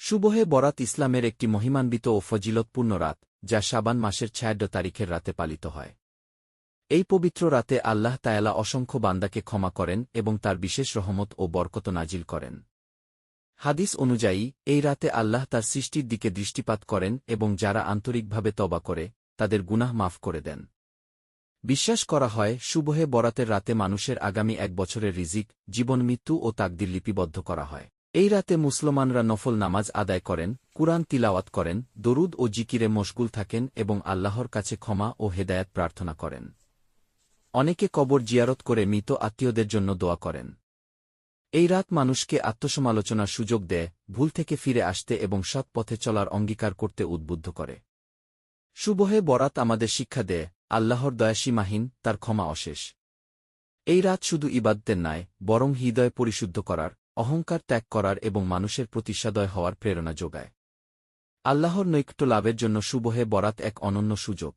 সুবহে বরাত ইসলামের একটি মহিমান্বিত ও ফজিলতপূর্ণ রাত, যা শাবান মাসের ছায়াড্ড তারিখের রাতে পালিত হয়। এই পবিত্র রাতে আল্লাহ তায়ালা অসংখ্য বান্দাকে ক্ষমা করেন এবং তার বিশেষ রহমত ও বরকত নাজিল করেন। হাদিস অনুযায়ী, এই রাতে আল্লাহ তার সৃষ্টির দিকে দৃষ্টিপাত করেন এবং যারা আন্তরিকভাবে তবা করে, তাদের গুনাহ মাফ করে দেন। বিশ্বাস করা হয়, সুবহে বরাতের রাতে মানুষের আগামী এক বছরের রিজিক, জীবন মৃত্যু ও তাকদির লিপিবদ্ধ করা হয়। এই রাতে মুসলমানরা নফল নামাজ আদায় করেন, কুরআন তিলাওয়াত করেন, দরুদ ও জিকিরে মশগুল থাকেন এবং আল্লাহর কাছে ক্ষমা ও হেদায়াত প্রার্থনা করেন। অনেকে কবর জিয়ারত করে মৃত আত্মীয়দের জন্য দোয়া করেন। এই রাত মানুষকে আত্মসমালোচনার সুযোগ দেয়, ভুল থেকে ফিরে আসতে এবং সৎ পথে চলার অঙ্গীকার করতে উদ্বুদ্ধ করে। সুবহে বরাত আমাদের শিক্ষা দেয়, আল্লাহর দয়াসীমাহীন তার ক্ষমা অশেষ। এই রাত শুধু ইবাদতের নয়, বরং হৃদয় পরিশুদ্ধ করার অহংকার ত্যাগ করার এবং মানুষের প্রতিষ্ঠাদয় হওয়ার প্রেরণা যোগায়। আল্লাহর নৈকট্য লাভের জন্য সুবহে বরাত এক অনন্য সুযোগ।